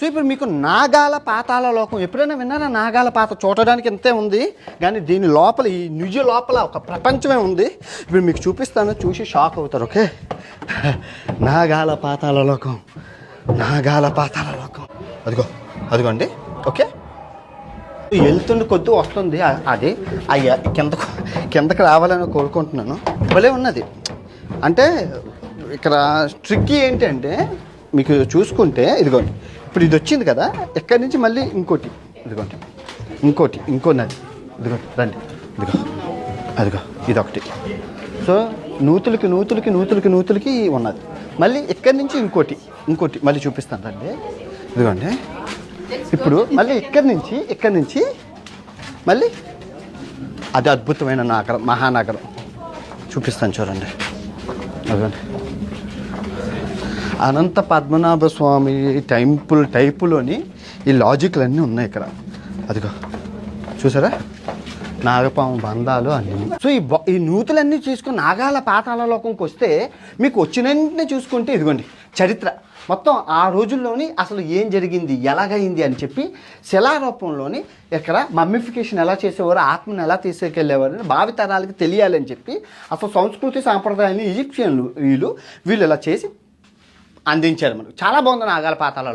So ఇప్పుడు మీకు నాగాల పాతాల లోకం ఎప్పుడైనా విన్నారా? నాగాల పాత చూడడానికి ఇంతే ఉంది. కానీ దీని లోపల ఈ నిజ లోపల ఒక ప్రపంచమే ఉంది. ఇప్పుడు మీకు చూపిస్తాను చూసి షాక్ అవుతారు ఓకే? నాగాల పాతాల లోకం. నాగాల పాతాల లోకం. అదిగో అదిగోండి ఓకే? వెళ్తుండి కొద్ది వస్తుంది. అది అయ్యా కిందకు కిందకు రావాలని కోరుకుంటున్నాను. భలే ఉన్నది. అంటే ఇక్కడ ట్రిక్ ఏంటంటే మీకు చూసుకుంటే ఇదిగోండి ఇప్పుడు ఇది వచ్చింది కదా ఎక్కడి నుంచి మళ్ళీ ఇంకోటి? ఇదిగోండి. ఇంకోటి ఇంకో నది. ఇదిగోండి రండి. ఇదిగో అదిగో ఇదొకటి. సో నూతులకి నూతులకి నూతులకి నూతులకి ఉన్నది. మళ్ళీ ఇక్కడి నుంచి ఇంకోటి? ఇంకోటి మళ్ళీ చూపిస్తాను రండి. ఇదిగోండి. ఇప్పుడు మళ్ళీ ఇక్కడి నుంచి ఇక్కడి నుంచి? మళ్ళీ అది అద్భుతమైన నగరం మహానగరం. చూపిస్తాను చూడండి. అదిగోండి. అనంత పద్మనాభ స్వామి టెంపుల్ టైపులోని ఈ లాజిక్లన్నీ ఉన్నాయి ఇక్కడ. అదిగో చూసారా? నాగపాము బంధాలు అన్ని. సో ఈ ఈ నూతులన్నీ చూసుకుని నాగాల పాతాల లోకంకి వస్తే మీకు వచ్చిన వెంటనే చూసుకుంటే ఇదిగోండి చరిత్ర. మొత్తం ఆ రోజుల్లోని అసలు ఏం జరిగింది ఎలాగైంది అని చెప్పి శిలారూపంలోని ఇక్కడ మమ్మిఫికేషన్ ఎలా చేసేవారు ఆత్మను ఎలా తీసుకెళ్ళేవారు అని భావితరాలకి తెలియాలని చెప్పి అసలు సంస్కృతి సాంప్రదాయాన్ని ఈజిప్షియన్లు వీళ్ళు వీళ్ళు ఇలా చేసి అందించారు మనకు. చాలా బాగుంది నాగాల పాతాలలో